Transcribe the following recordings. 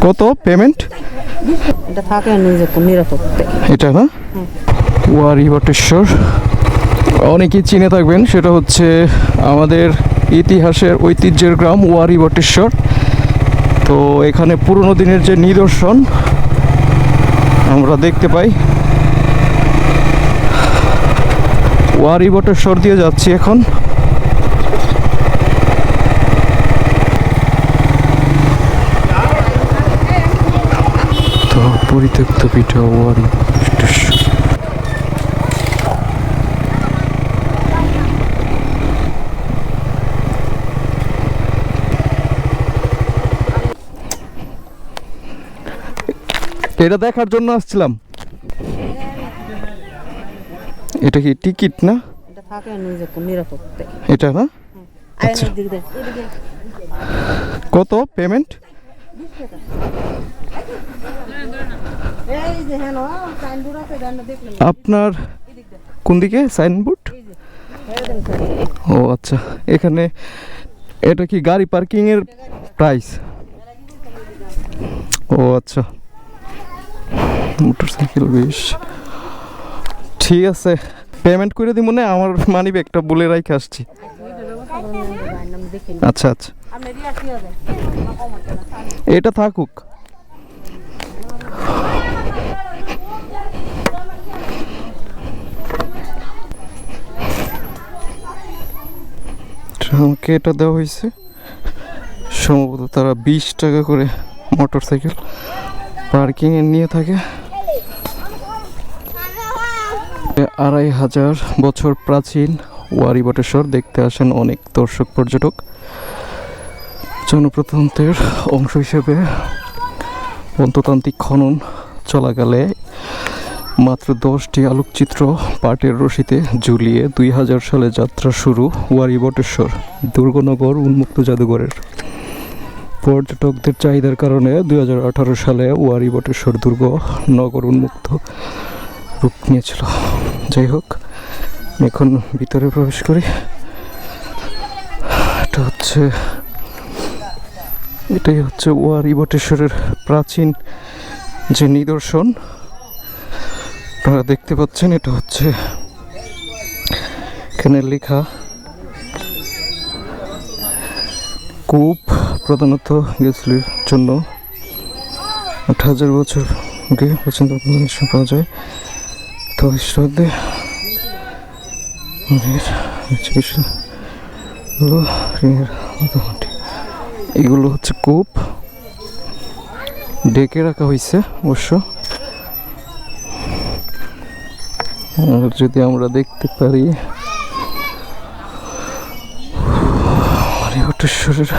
কত পেমেন্ট এটা থাকে নিরাপত্তা এটা না? ওয়ারি বটেশ্বর অনেকেই চিনে থাকবেন সেটা হচ্ছে আমাদের ইতিহাসের ঐতিহ্যের গ্রাম ওয়ারি বটেশ্বর তো এখানে পুরনো দিনের যে নিদর্শন আমরা দেখতে পাই। ওয়ারি বটেশ্বর দিয়ে যাচ্ছি এখন তো পরিত্যক্ত পিঠা ওয়ারি এটা দেখার জন্য আসছিলাম। এটা কি টিকিট না? এটা না এদিকে কত? পেমেন্ট এই যে হ্যাঁ সাইনবোর্ড আছে জানা দেখলেন আপনার কোন দিকে? সাইনবোর্ড? ও আচ্ছা। এখানে এটা কি গাড়ি পার্কিং এর প্রাইস ও আচ্ছা। মোটরসাইকেল বেশ। ঠিক আছে। পেমেন্ট করে দিব না? আমার মানি ব্যাগটা বলে রাখে আসছি। আচ্ছা আচ্ছা। এটা থাকুক। আমাকে এটা দেওয়া হয়েছে। সম্ভবত তারা বিশ টাকা করে মোটর সাইকেল পার্কিংয়ে নিয়ে থাকে। আড়াই হাজার বছর প্রাচীন ওয়ারি বটেশ্বর দেখতে আসেন অনেক দর্শক পর্যটক। জনপ্রজাতন্ত্রের অংশ হিসেবে পন্ততান্ত্রিক খনন চলাকালে মাত্র দশটি আলোকচিত্র পাটের রশিতে ঝুলিয়ে দুই হাজার সালে যাত্রা শুরু ওয়ারি বটেশ্বর, দুর্গনগর উন্মুক্ত জাদুঘরের। পর্যটকদের চাহিদার কারণে দুই হাজার আঠারো সালে ওয়ারি বটেশ্বর দুর্গ নগর উন্মুক্ত রূপ নিয়েছিল। যাই হোক, এখন ভিতরে প্রবেশ করি। এটা হচ্ছে, এটাই হচ্ছে ওয়ারি বটেশ্বরের প্রাচীন যে নিদর্শন আপনারা দেখতে পাচ্ছেন, এটা হচ্ছে এখানে লেখা কূপ প্রধানত গেছলির জন্য। আট হাজার বছর আগে পর্যন্ত পাওয়া যায়। তো ঈশ্বরদে এগুলো হচ্ছে কূপ। ডেকে রাখা হয়েছে অবশ্য। আর যদি আমরা দেখতে পারি, হরিহটেশ্বরের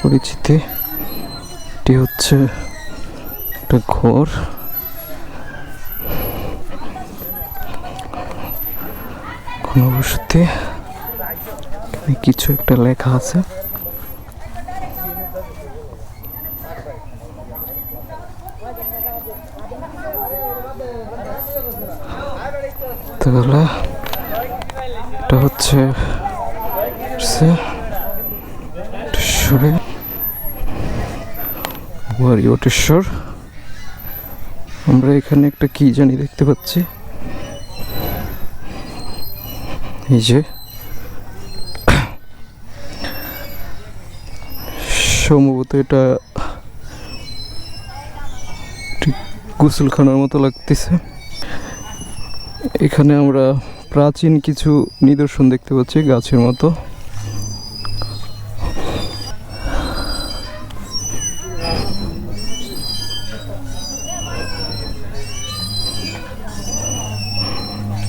পরিচিতি, এটি হচ্ছে একটা ঘর। ঘনবসতি কিছু একটা লেখা আছে। তাহলে এটা হচ্ছে আমরা এখানে একটা কি জানি দেখতে পাচ্ছি। এই যে সম্ভবত এটা গোসলখানার মতো লাগতেছে। এখানে আমরা প্রাচীন কিছু নিদর্শন দেখতে পাচ্ছি গাছের মতো।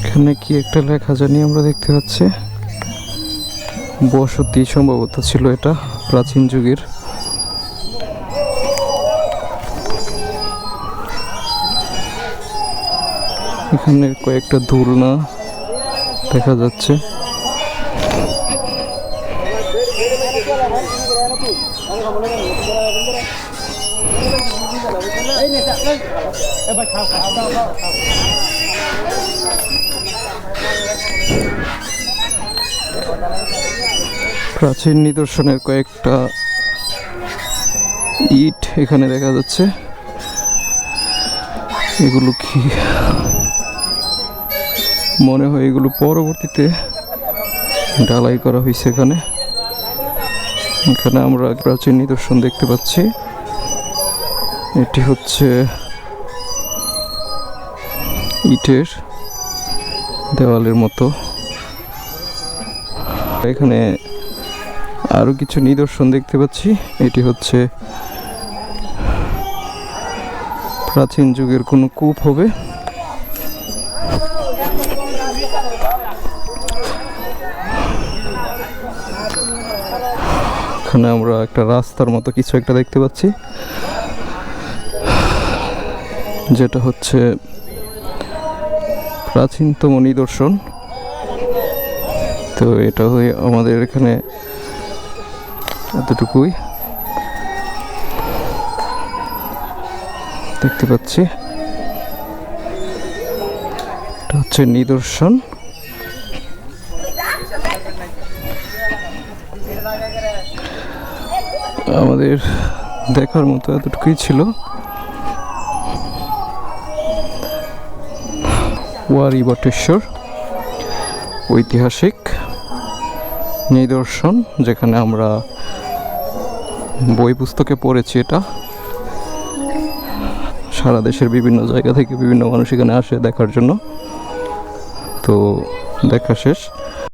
এখানে কি একটা লেখা জানি আমরা দেখতে পাচ্ছি? বসতি সম্ভবত ছিল এটা, প্রাচীন যুগের। এখানে কয়েকটা দোলনা দেখা যাচ্ছে। প্রাচীন নিদর্শনের কয়েকটা ইট এখানে দেখা যাচ্ছে। এগুলো কি? মনে হয় এগুলো পরবর্তীতে ঢালাই করা হয়েছে এখানে। এখানে আমরা প্রাচীন নিদর্শন দেখতে পাচ্ছি। এটি হচ্ছে ইটের দেওয়ালের মতো। এখানে আরও কিছু নিদর্শন দেখতে পাচ্ছি। এটি হচ্ছে প্রাচীন যুগের কোনো কূপ হবে। এখানে আমরা একটা রাস্তার মতো কিছু একটা দেখতে পাচ্ছি। যেটা হচ্ছে প্রাচীনতম নিদর্শন। তো এটা হয়ে আমাদের এখানে এতটুকুই। দেখতে পাচ্ছি। হচ্ছে নিদর্শন। আমাদের দেখার মতো এতটুকুই ছিল। ওয়ারি বটেশ্বর, ঐতিহাসিক নিদর্শন, যেখানে আমরা বই পুস্তকে পড়েছি এটা। সারা দেশের বিভিন্ন জায়গা থেকে বিভিন্ন মানুষ এখানে আসে দেখার জন্য। তো দেখা শেষ।